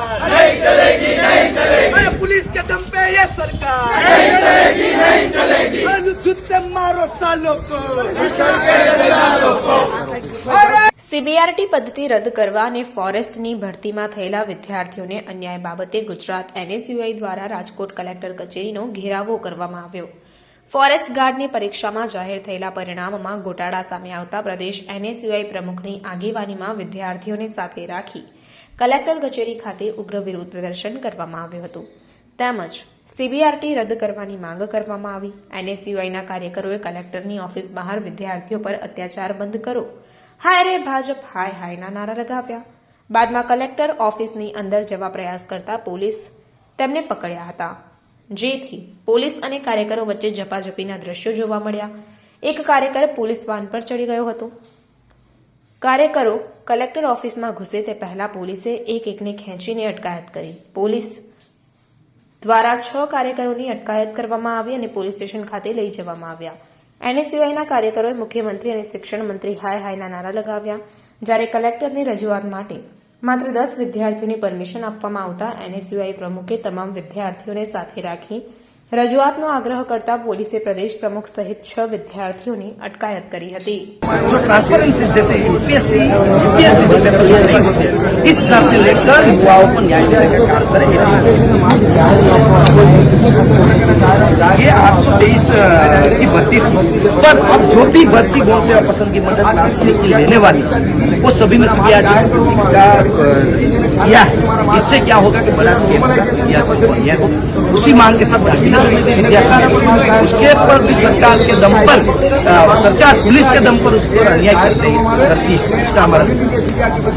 सरकार। नहीं चलेगी नहीं चलेगी। पुलिस के दम पे ये सरकार। नहीं चलेगी नहीं चलेगी। जुत्ते मारो सालों को। સીબીઆરટી પદ્ધતિ રદ કરવા અને ફોરેસ્ટની ભરતીમાં થયેલા વિદ્યાર્થીઓને અન્યાય બાબતે ગુજરાત એનએસયુઆઈ દ્વારા રાજકોટ કલેક્ટર કચેરીનો ઘેરાવો કરવામાં આવ્યો ફોરેસ્ટ ગાર્ડની પરીક્ષામાં જાહેર થયેલા પરિણામમાં ગોટાળા સામે આવતા પ્રદેશ એનએસયુઆઈ પ્રમુખની આગેવાનીમાં વિદ્યાર્થીઓને સાથે રાખી કલેક્ટર કચેરી ખાતે ઉગ્ર વિરોધ પ્રદર્શન કરવામાં આવ્યું હતું. તેમજ સીબીઆરટી રદ કરવાની માંગ કરવામાં આવી. એનએસયુઆઈના કાર્યકરોએ કલેક્ટરની ઓફિસ બહાર વિદ્યાર્થીઓ પર અત્યાચાર બંધ કરો હાય રે ભાજપ, હાય હાયના નારા લગાવ્યા. બાદમાં કલેક્ટર ઓફિસની અંદર જવા પ્રયાસ કરતા પોલીસ તેમને પકડ્યા હતા. જેથી પોલીસ અને કાર્યકરો વચ્ચે ઝપાઝપીના દ્રશ્યો જોવા મળ્યા. એક કાર્યકર પોલીસ વાન પર ચડી ગયો હતો. કાર્યકરો કલેક્ટર ઓફિસમાં ઘૂસે તે પહેલા પોલીસે એક એકને ખેંચીને અટકાયત કરી. પોલીસ દ્વારા છ કાર્યકરોની અટકાયત કરવામાં આવી અને પોલીસ સ્ટેશન ખાતે લઈ જવામાં આવ્યા. એનએસયુઆઈના કાર્યકરોએ મુખ્યમંત્રી અને શિક્ષણ મંત્રી હાય હાયના નારા લગાવ્યા. જ્યારે કલેક્ટરની રજૂઆત માટે માત્ર દસ વિદ્યાર્થીઓની પરમિશન આપવામાં આવતા એનએસયુઆઈ પ્રમુખે તમામ વિદ્યાર્થીઓને સાથે રાખી રજૂઆતનો આગ્રહ કરતા પોલીસે પ્રદેશ પ્રમુખ સહિત છ વિદ્યાર્થીઓની અટકાયત કરી હતી जो ट्रांसपेरेंसी जैसे यूपीएससी जीपीएससी जो पेपर लीक नहीं होते इस हिसाब से लेकर युवाओं को न्याय देने का काम करे ऐसी ये आठ सौ तेईस की भर्ती थी पर अब जो भी भर्ती गौ सेवा पसंदगी मंडल शास्त्री की लेने वाली है वो सभी में सीबीआरटी का अ, किया है इससे क्या होगा कि बड़ा स्केल होगा सीबीआरटी को अन्याय होगा उसी मांग के साथ गांधीनगर में भी विद्यार्थी हैं। उसके पर भी सरकार के दम पर अ, सरकार पुलिस के दम पर उस पर अन्याय करते करती है इसका हमारा